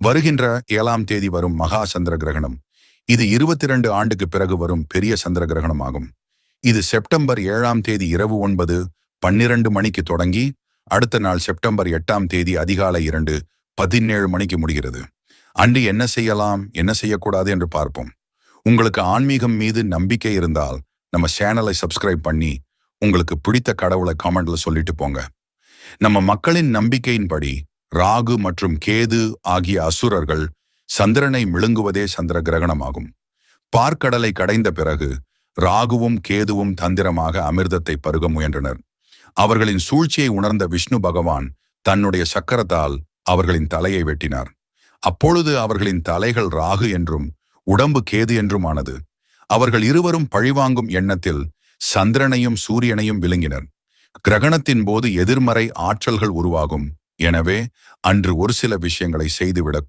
வருகின்ற ஏழாம் தேதி வரும் மகா சந்திர கிரகணம். இது இருபத்தி இரண்டு ஆண்டுக்கு பிறகு வரும் பெரிய சந்திர கிரகணம் ஆகும் இது செப்டம்பர் ஏழாம் தேதி இரவு ஒன்பது பன்னிரண்டு மணிக்கு தொடங்கி அடுத்த நாள் செப்டம்பர் எட்டாம் தேதி அதிகாலை இரண்டு பதினேழு மணிக்கு முடிகிறது. அன்று என்ன செய்யலாம் என்ன செய்யக்கூடாது என்று பார்ப்போம். உங்களுக்கு ஆன்மீகம் மீது நம்பிக்கை இருந்தால் நம்ம சேனலை சப்ஸ்கிரைப் பண்ணி உங்களுக்கு பிடித்த கடவுளை காமெண்ட்ல சொல்லிட்டு போங்க. நம்ம மக்களின் நம்பிக்கையின்படி ராகு மற்றும் கேது ஆகிய அசுரர்கள் சந்திரனை விழுங்குவதே சந்திர கிரகணமாகும். பார்க்கடலை கடைந்த பிறகு ராகுவும் கேதுவும் தந்திரமாக அமிர்தத்தை பருக முயன்றனர். அவர்களின் சூழ்ச்சியை உணர்ந்த விஷ்ணு பகவான் தன்னுடைய சக்கரத்தால் அவர்களின் தலையை வெட்டினார். அப்பொழுது அவர்களின் தலைகள் ராகு என்றும் உடம்பு கேது என்றும் ஆனது அவர்கள் இருவரும் பழிவாங்கும் எண்ணத்தில் சந்திரனையும் சூரியனையும் விழுங்கினர். கிரகணத்தின் போது எதிர்மறை ஆற்றல்கள் உருவாகும். எனவே அன்று ஒரு சில விஷயங்களை செய்துவிடக்